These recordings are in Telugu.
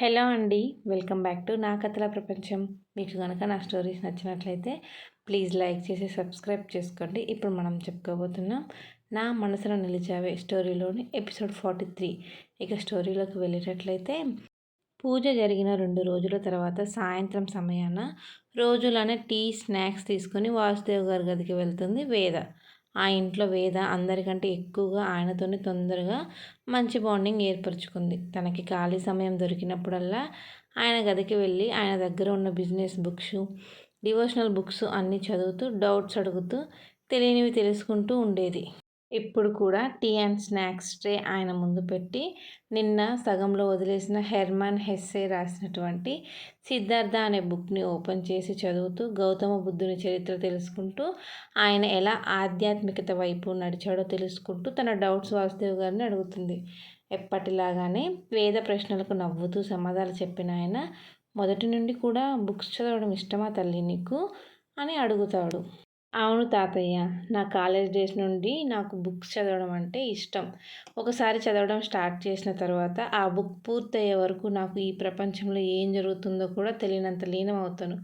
హలో అండి వెల్కమ్ బ్యాక్ టు నా కథల ప్రపంచం. మీకు కనుక నా స్టోరీస్ నచ్చినట్లయితే ప్లీజ్ లైక్ చేసి సబ్స్క్రైబ్ చేసుకోండి. ఇప్పుడు మనం చెప్పుకోబోతున్నాం నా మనసులో నిలిచావే స్టోరీలోని ఎపిసోడ్ ఫార్టీ త్రీ. ఇక స్టోరీలోకి వెళ్ళేటట్లయితే పూజ జరిగిన రెండు రోజుల తర్వాత సాయంత్రం సమయాన రోజులనే టీ స్నాక్స్ తీసుకొని వాసుదేవ్ గారి గదికి వెళ్తుంది వేద. ఆ ఇంట్లో వేద అందరికంటే ఎక్కువగా ఆయనతోనే తొందరగా మంచి బాండింగ్ ఏర్పరచుకుంది. తనకి ఖాళీ సమయం దొరికినప్పుడల్లా ఆయన గదికి వెళ్ళి ఆయన దగ్గర ఉన్న బిజినెస్ బుక్స్ డివోషనల్ బుక్స్ అన్నీ చదువుతూ డౌట్స్ అడుగుతూ తెలియనివి తెలుసుకుంటూ ఉండేది. ఇప్పుడు కూడా టీ అండ్ స్నాక్స్ ట్రే ఆయన ముందు పెట్టి నిన్న సగంలో వదిలేసిన హెర్మన్ హెస్సే రాసినటువంటి సిద్ధార్థ అనే బుక్ని ఓపెన్ చేసి చదువుతూ గౌతమ బుద్ధుని చరిత్ర తెలుసుకుంటూ ఆయన ఎలా ఆధ్యాత్మికత వైపు నడిచాడో తెలుసుకుంటూ తన డౌట్స్ వాసుదేవ్ గారిని అడుగుతుంది. ఎప్పటిలాగానే వేద ప్రశ్నలకు నవ్వుతూ సమాధానాలు చెప్పిన ఆయన మొదటి నుండి కూడా బుక్స్ చదవడం ఇష్టమా తల్లి నీకు? అని అడుగుతాడు. అవును తాతయ్య నా కాలేజ్ డేస్ నుండి నాకు బుక్స్ చదవడం అంటే ఇష్టం. ఒకసారి చదవడం స్టార్ట్ చేసిన తర్వాత ఆ బుక్ పూర్తయ్యే వరకు నాకు ఈ ప్రపంచంలో ఏం జరుగుతుందో కూడా తెలియనంత లీనం అవుతాను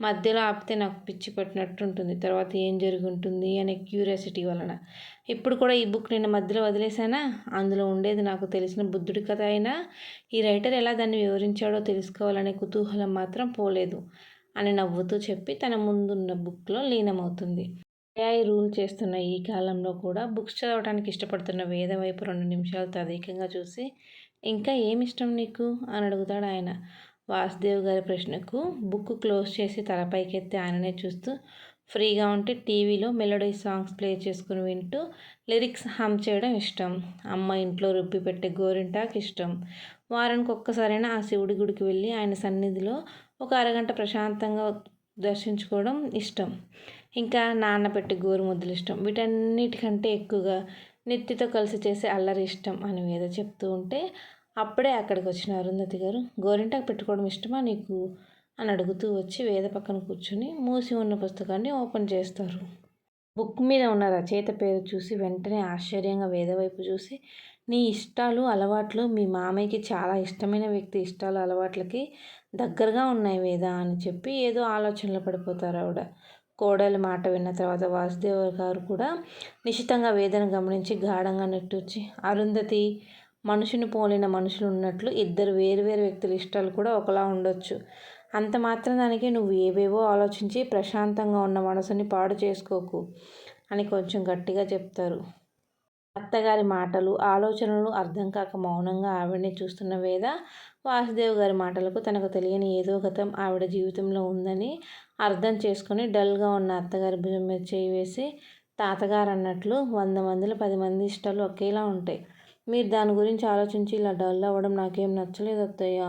మధ్యలో ఆపితే నాకు పిచ్చి పట్టినట్టుంటుంది తర్వాత ఏం జరుగుంటుంది అనే క్యూరియాసిటీ వలన. ఇప్పుడు కూడా ఈ బుక్ నిన్న మధ్యలో వదిలేసానా అందులో ఉండేది నాకు తెలిసిన బుద్ధుడి కథ అయినా ఈ రైటర్ ఎలా దాన్ని వివరించాడో తెలుసుకోవాలనే కుతూహలం మాత్రం పోలేదు. అని నవ్వుతూ చెప్పి తన ముందున్న బుక్లో లీనమవుతుంది. ఏఐ రూల్ చేస్తున్న ఈ కాలంలో కూడా బుక్స్ చదవడానికి ఇష్టపడుతున్న వేద వైపు రెండు నిమిషాలు తదేకంగా చూసి ఇంకా ఏమి ఇష్టం నీకు? అని అడుగుతాడు ఆయన. వాసుదేవ్ గారి ప్రశ్నకు బుక్ క్లోజ్ చేసి తలపైకెత్తి ఆయననే చూస్తూ ఫ్రీగా ఉంటే టీవీలో మెలోడీ సాంగ్స్ ప్లే చేసుకుని వింటూ లిరిక్స్ హమ్ చేయడం ఇష్టం. అమ్మ ఇంట్లో రుబ్బి పెట్టే గోరింటాకు ఇష్టం. వారానికి ఒక్కసారైనా ఆ శివుడి గుడికి వెళ్ళి ఆయన సన్నిధిలో ఒక అరగంట ప్రశాంతంగా దర్శించుకోవడం ఇష్టం. ఇంకా నాన్న పెట్టి గోరుముద్దలు ఇష్టం. వీటన్నిటికంటే ఎక్కువగా నెత్తితో కలిసి చేసే అల్లరి ఇష్టం అని ఏదో చెప్తూ ఉంటే అప్పుడే అక్కడికి వచ్చిన అరుంధతి గారు గోరింటాకు పెట్టుకోవడం ఇష్టమా నీకు? అని అడుగుతూ వచ్చి వేద పక్కన కూర్చొని మూసి ఉన్న పుస్తకాన్ని ఓపెన్ చేస్తారు. బుక్ మీద ఉన్న రచయిత పేరు చూసి వెంటనే ఆశ్చర్యంగా వేద వైపు చూసి నీ ఇష్టాలు అలవాట్లు మీ మామయ్యకి చాలా ఇష్టమైన వ్యక్తి ఇష్టాలు అలవాట్లకి దగ్గరగా ఉన్నాయి వేద అని చెప్పి ఏదో ఆలోచనలో పడిపోతారు ఆవిడ. కోడలి మాట విన్న తర్వాత వాసుదేవ గారు కూడా నిశితంగా వేదను గమనించి గాఢంగా నెట్టొచ్చి అరుంధతి మనుషుని పోలిన మనుషులు ఉన్నట్లు ఇద్దరు వేరు వేరు వ్యక్తుల ఇష్టాలు కూడా ఒకలా ఉండొచ్చు. అంత మాత్రం దానికి నువ్వు ఏవేవో ఆలోచించి ప్రశాంతంగా ఉన్న మనసుని పాడు చేసుకోకు అని కొంచెం గట్టిగా చెప్తారు. అత్తగారి మాటలు ఆలోచనలు అర్థం కాక మౌనంగా ఆవిడని చూస్తున్న వేద వాసుదేవ్ గారి మాటలకు తనకు తెలియని ఏదో గతం ఆవిడ జీవితంలో ఉందని అర్థం చేసుకొని డల్గా ఉన్న అత్తగారి భుజం మీద చేయి వేసి తాతగారు అన్నట్లు వంద మందిలో పది మంది ఇష్టాలు ఒకేలా ఉంటాయి. మీరు దాని గురించి ఆలోచించి ఇలా డల్ అవ్వడం నాకేం నచ్చలేదు అత్తయ్య.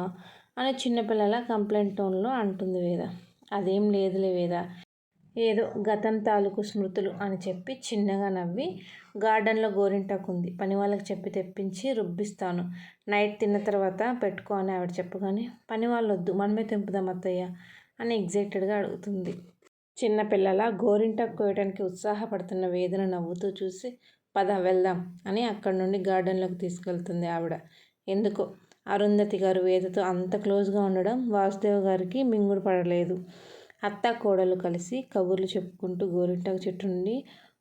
అని చిన్నపిల్లల కంప్లైంట్ టోన్లో అంటుంది వేద. అదేం లేదులే వేద. ఏదో గతం తాలూకు స్మృతులు అని చెప్పి చిన్నగా నవ్వి గార్డెన్లో గోరింటాకు ఉంది పని వాళ్ళకి చెప్పి తెప్పించి రుబ్బిస్తాను. నైట్ తిన్న తర్వాత పెట్టుకో అని ఆవిడ చెప్పగానే పని వాళ్ళు వద్దు మనమే తెంపుదాం అత్తయ్య అని ఎగ్జైటెడ్గా అడుగుతుంది. చిన్నపిల్లల గోరింటాకు కోయడానికి ఉత్సాహపడుతున్న వేదన నవ్వుతూ చూసి పద వెళ్దాం అని అక్కడి నుండి గార్డెన్లోకి తీసుకెళ్తుంది ఆవిడ. ఎందుకో? అరుంధతి గారు వేదతో అంత క్లోజ్గా ఉండడం వాసుదేవ్ గారికి మింగుడు పడలేదు. అత్త కోడలు కలిసి కబుర్లు చెప్పుకుంటూ గోరింటాకు చెట్టు నుండి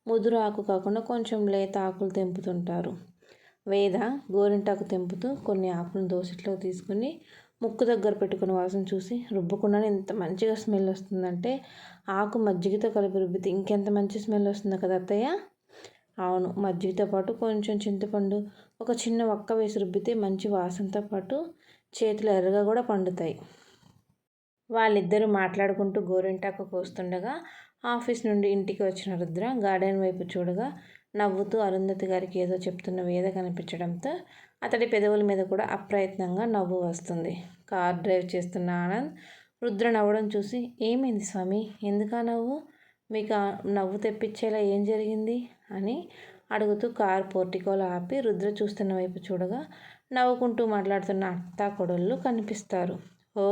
ముదురు ఆకు కాకుండా కొంచెం లేత ఆకులు తెంపుతుంటారు. వేద గోరింటాకు తెంపుతూ కొన్ని ఆకులను దోసట్లో తీసుకుని ముక్కు దగ్గర పెట్టుకుని వాసన చూసి రుబ్బకుండానే ఎంత మంచిగా స్మెల్ వస్తుందంటే ఆకు మజ్జిగతో కలిపి రుబ్బితే ఇంకెంత మంచి స్మెల్ వస్తుందో కదా అత్తయ్య? అవును మజ్జిగతో పాటు కొంచెం చింతపండు ఒక చిన్న ఒక్క వేసి రుబ్బితే మంచి వాసనతో పాటు చేతులు ఎర్రగా కూడా పండుతాయి. వాళ్ళిద్దరూ మాట్లాడుకుంటూ గోరింటాకు కోస్తుండగా ఆఫీస్ నుండి ఇంటికి వచ్చిన రుద్ర గార్డెన్ వైపు చూడగా నవ్వుతూ అరుంధతి గారికి ఏదో చెప్తున్న వేద కనిపించడంతో అతడి పెదవుల మీద కూడా అప్రయత్నంగా నవ్వు వస్తుంది. కార్ డ్రైవ్ చేస్తున్న ఆనంద్ రుద్ర నవ్వడం చూసి ఏమైంది స్వామి? ఎందుకా నవ్వు? మీకు నవ్వు తెప్పించేలా ఏం జరిగింది? అని అడుగుతూ కార్ పోర్టికోలో ఆపి రుద్ర చూస్తున్న వైపు చూడగా నవ్వుకుంటూ మాట్లాడుతున్న అత్తా కొడళ్ళు కనిపిస్తారు. ఓ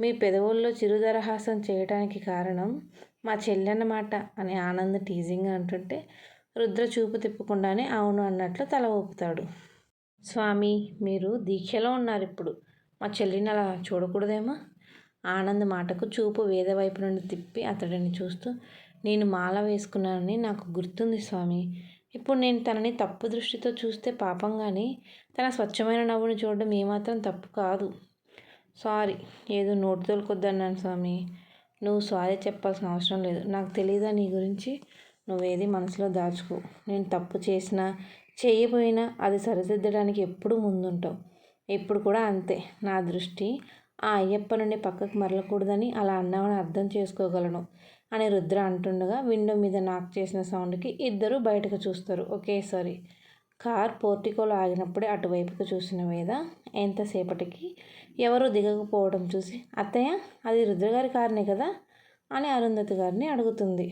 మీ పెదవుల్లో చిరుదరహాసం చేయటానికి కారణం మా చెల్లెన్నమాట అని ఆనంద్ టీజింగ్గా అంటుంటే రుద్ర చూపు తిప్పకుండానే అవును అన్నట్లు తల ఊపుతాడు. స్వామి మీరు దీక్షలో ఉన్నారు ఇప్పుడు మా చెల్లిని అలా చూడకూడదేమో? ఆనంద్ మాటకు చూపు వేద వైపు నుండి తిప్పి అతడిని చూస్తూ నేను మాల వేసుకున్నానని నాకు గుర్తుంది స్వామి. ఇప్పుడు నేను తనని తప్పు దృష్టితో చూస్తే పాపం కానీ తన స్వచ్ఛమైన నవ్వుని చూడడం ఏమాత్రం తప్పు కాదు. సారీ ఏదో నోటు తోలుకొద్దన్నాను స్వామి. నువ్వు సారీ చెప్పాల్సిన అవసరం లేదు. నాకు తెలియదా నీ గురించి? నువ్వేది మనసులో దాచుకో. నేను తప్పు చేసినా చేయబోయినా అది సరిదిద్దడానికి ఎప్పుడూ ముందుంటావు. ఇప్పుడు కూడా అంతే. నా దృష్టి ఆ అయ్యప్ప నుండి పక్కకు మరలకూడదని అలా అన్నామని అర్థం చేసుకోగలను. అని రుద్ర అంటుండగా విండో మీద నాక్ చేసిన సౌండ్కి ఇద్దరు బయటకు చూస్తారు. ఒకేసారి కార్ పోర్టికోలో ఆగినప్పుడే అటువైపుకు చూసిన వేద ఎంతసేపటికి? ఎవరు దిగకపోవడం చూసి అత్తయ్య అది రుద్రగారి కారునే కదా? అని అరుంధతి గారిని అడుగుతుంది.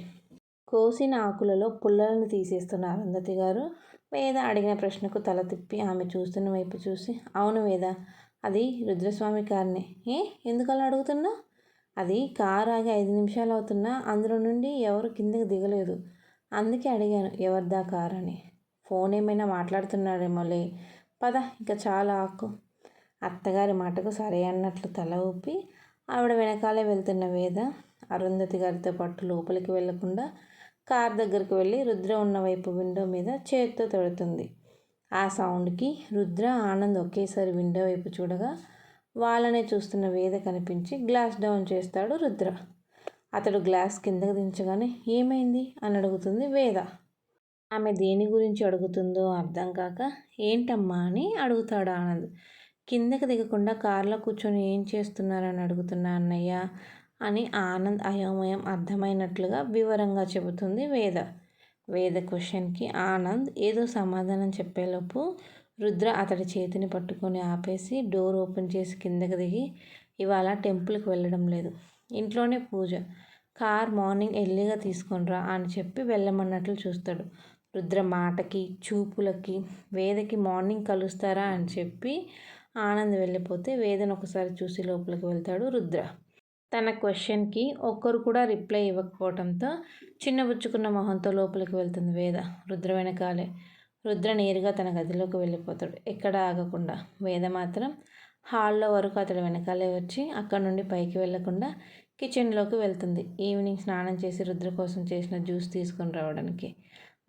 కోసిన ఆకులలో పుల్లలను తీసేస్తున్న అరుంధతి గారు వేద అడిగిన ప్రశ్నకు తల తిప్పి ఆమె చూస్తున్న వైపు చూసి అవును వేద అది రుద్రస్వామి కారునే. ఏ ఎందుకలా అడుగుతున్నావు అది కారు ఆగి ఐదు నిమిషాలు అవుతున్నా అందులో నుండి ఎవరు కిందకి దిగలేదు. అందుకే అడిగాను ఎవరిదా కార్ అని. ఫోన్ ఏమైనా మాట్లాడుతున్నాడేమోలే పద ఇంకా చాలా ఆకు. అత్తగారి మాటకు సరే అన్నట్లు తల ఊపి ఆవిడ వెనకాలే వెళ్తున్న వేద అరుంధతి గారితో పాటు లోపలికి వెళ్ళకుండా కార్ దగ్గరికి వెళ్ళి రుద్ర ఉన్న వైపు విండో మీద చేతితో తడుతుంది. ఆ సౌండ్కి రుద్ర ఆనంద్ ఒకేసారి విండో వైపు చూడగా వాళ్ళనే చూస్తున్న వేద కనిపించి గ్లాస్ డౌన్ చేస్తాడు రుద్ర. అతడు గ్లాస్ కిందకు దించగానే ఏమైంది? అని అడుగుతుంది వేద. ఆమె దేని గురించి అడుగుతుందో అర్థం కాక ఏంటమ్మా? అని అడుగుతాడు ఆనంద్. కిందకి దిగకుండా కారులో కూర్చొని ఏం చేస్తున్నారని అడుగుతున్నా అన్నయ్య? అని ఆనంద్ అయోమయం అర్థమైనట్లుగా వివరంగా చెబుతుంది వేద. వేద క్వశ్చన్కి ఆనంద్ ఏదో సమాధానం చెప్పేలోపు రుద్ర అతడి చేతిని పట్టుకొని ఆపేసి డోర్ ఓపెన్ చేసి కిందకి దిగి ఇవాళ టెంపుల్కి వెళ్ళడం లేదు. ఇంట్లోనే పూజ. కార్ మార్నింగ్ ఎర్లీగా తీసుకొనిరా అని చెప్పి వెళ్ళమన్నట్లు చూస్తాడు. రుద్ర మాటకి చూపులకి వేదకి మార్నింగ్ కలుస్తారా అని చెప్పి ఆనంద్ వెళ్ళిపోతే వేదను ఒకసారి చూసి లోపలికి వెళ్తాడు రుద్ర. తన క్వశ్చన్కి ఒక్కరు కూడా రిప్లై ఇవ్వకపోవడంతో చిన్నబుచ్చుకున్న మొహంతో లోపలికి వెళ్తుంది వేద. రుద్ర వెనకాలే. రుద్ర నేరుగా తన గదిలోకి వెళ్ళిపోతాడు. ఎక్కడ ఆగకుండా. వేద మాత్రం హాల్లో వరకు అతడు వెనకాలే వచ్చి అక్కడ నుండి పైకి వెళ్ళకుండా కిచెన్లోకి వెళ్తుంది. ఈవినింగ్ స్నానం చేసి రుద్ర కోసం చేసిన జ్యూస్ తీసుకొని రావడానికి.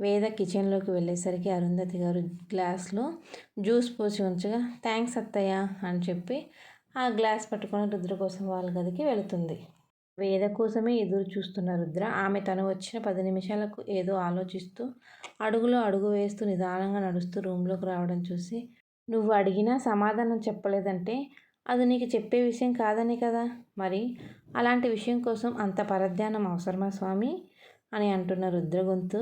వేద కిచెన్లోకి వెళ్ళేసరికి అరుంధతి గారు గ్లాస్లో జ్యూస్ పోసి ఉంచగా థ్యాంక్స్ అత్తయ్య అని చెప్పి ఆ గ్లాస్ పట్టుకొని రుద్ర కోసం వాళ్ళ గదికి వెళుతుంది. వేద కోసమే ఎదురు చూస్తున్న రుద్ర ఆమె తను వచ్చిన పది నిమిషాలకు ఏదో ఆలోచిస్తూ అడుగులో అడుగు వేస్తూ నిదానంగా నడుస్తూ రూమ్లోకి రావడం చూసి నువ్వు అడిగినా సమాధానం చెప్పలేదంటే అది నీకు చెప్పే విషయం కాదని కదా? మరి అలాంటి విషయం కోసం అంత పరధ్యానం అవసరమా స్వామి అని అంటున్న రుద్ర గొంతు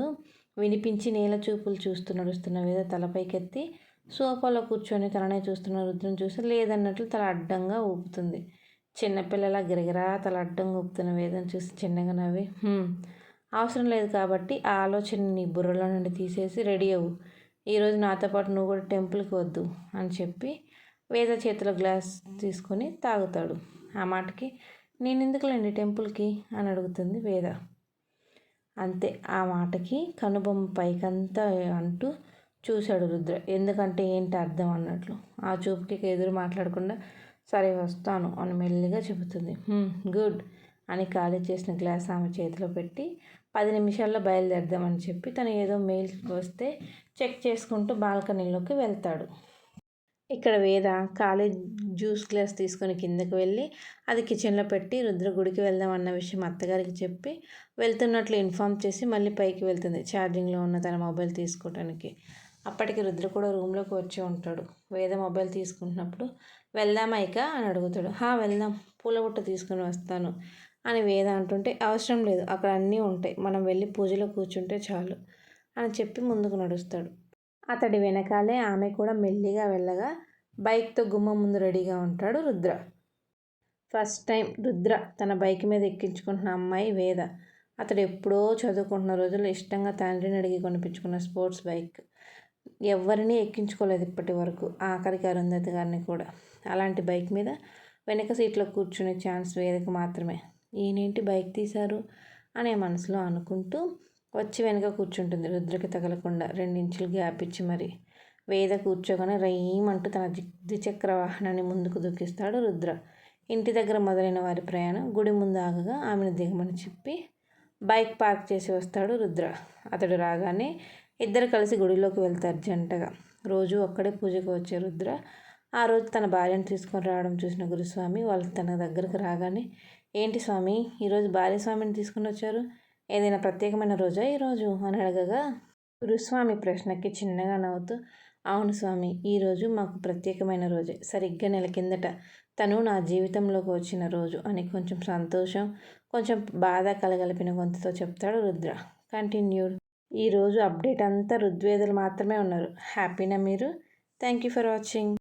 వినిపించి నేల చూపులు చూస్తూ నడుస్తున్న వేద తలపైకెత్తి సోఫాలో కూర్చొని తననే చూస్తున్న రుద్రం చూసి లేదన్నట్లు తల అడ్డంగా ఊపుతుంది. చిన్నపిల్లల గిరగిరా తల గుప్తున్న ఊపుతున్న వేదన చూసి చిన్నగా నవ్వి అవసరం లేదు కాబట్టి ఆ ఆలోచన నీ బుర్రలో నుండి తీసేసి రెడీ అవ్వు. ఈరోజు నాతో పాటు నువ్వు కూడా టెంపుల్కి వద్దు అని చెప్పి వేద చేతిలో గ్లాస్ తీసుకొని తాగుతాడు. ఆ మాటకి నేను ఎందుకులేండి టెంపుల్కి? అని అడుగుతుంది వేద. అంతే ఆ మాటకి కనుబొమ్మ పైకంతా అంటూ చూశాడు రుద్ర. ఎందుకంటే ఏంటి అర్థం? అన్నట్లు. ఆ చూపుకి ఎదురు మాట్లాడకుండా సరే వస్తాను అని మెల్లిగా చెబుతుంది. గుడ్ అని ఖాళీ చేసిన గ్లాస్ ఆమె చేతిలో పెట్టి పది నిమిషాల్లో బయలుదేరదామని చెప్పి తను ఏదో మెయిల్ వస్తే చెక్ చేసుకుంటూ బాల్కనీలోకి వెళ్తాడు. ఇక్కడ వేద ఖాళీ జ్యూస్ గ్లాస్ తీసుకొని కిందకు వెళ్ళి అది కిచెన్లో పెట్టి రుద్ర గుడికి వెళ్దాం అన్న విషయం అత్తగారికి చెప్పి వెళ్తున్నట్లు ఇన్ఫామ్ చేసి మళ్ళీ పైకి వెళ్తుంది ఛార్జింగ్లో ఉన్న తన మొబైల్ తీసుకోవడానికి అప్పటికి రుద్ర కూడా రూమ్లోకి వచ్చి ఉంటాడు. వేద మొబైల్ తీసుకుంటున్నప్పుడు వెళ్దామా ఇక? అని అడుగుతాడు. హా వెళ్దాం. పూల బుట్ట తీసుకుని వస్తాను అని వేద అంటుంటే అవసరం లేదు. అక్కడ అన్నీ ఉంటాయి. మనం వెళ్ళి పూజలో కూర్చుంటే చాలు అని చెప్పి ముందుకు నడుస్తాడు. అతడి వెనకాలే ఆమె కూడా మెల్లిగా వెళ్ళగా బైక్తో గుమ్మ ముందు రెడీగా ఉంటాడు రుద్ర. ఫస్ట్ టైం రుద్ర తన బైక్ మీద ఎక్కించుకుంటున్న అమ్మాయి వేద. అతడు ఎప్పుడో చదువుకుంటున్న రోజుల్లో ఇష్టంగా తండ్రిని అడిగి కొనిపించుకున్న స్పోర్ట్స్ బైక్. ఎవరిని ఎక్కించుకోలేదు ఇప్పటి వరకు ఆఖరికి అరుంధతి గారిని కూడా. అలాంటి బైక్ మీద వెనక సీట్లో కూర్చునే ఛాన్స్ వేదిక మాత్రమే. ఈయనేంటి బైక్ తీశారు అనే మనసులో అనుకుంటూ వచ్చి వెనుక కూర్చుంటుంది రుద్రకి తగలకుండా రెండించులు గ్యాప్ ఇచ్చి మరి. వేద కూర్చోగానే రయ్యమంటూ తన ద్విచక్ర వాహనాన్ని ముందుకు దూకిస్తాడు రుద్ర. ఇంటి దగ్గర మొదలైన వారి ప్రయాణం గుడి ముందు ఆగగా ఆమెను దిగమని చెప్పి బైక్ పార్క్ చేసి వస్తాడు రుద్ర. అతడు రాగానే ఇద్దరు కలిసి గుడిలోకి వెళ్తారు జంటగా. రోజు అక్కడే పూజకు వచ్చే రుద్ర. ఆ రోజు తన భార్యను తీసుకొని రావడం చూసిన గురుస్వామి వాళ్ళు తన దగ్గరకు రాగానే ఏంటి స్వామి ఈరోజు భార్య స్వామిని తీసుకుని వచ్చారు? ఏదైనా ప్రత్యేకమైన రోజా ఈరోజు అని అడగగా గురుస్వామి ప్రశ్నకి చిన్నగా నవ్వుతూ అవును స్వామి ఈరోజు మాకు ప్రత్యేకమైన రోజే. సరిగ్గా నెల కిందట తను నా జీవితంలోకి వచ్చిన రోజు అని కొంచెం సంతోషం కొంచెం బాధ కలగలిపిన గొంతుతో చెప్తాడు రుద్ర. కంటిన్యూడ్ ఈరోజు అప్డేట్ అంతా ఋగ్వేదులు మాత్రమే ఉన్నారు. హ్యాపీనా మీరు? Thank you for watching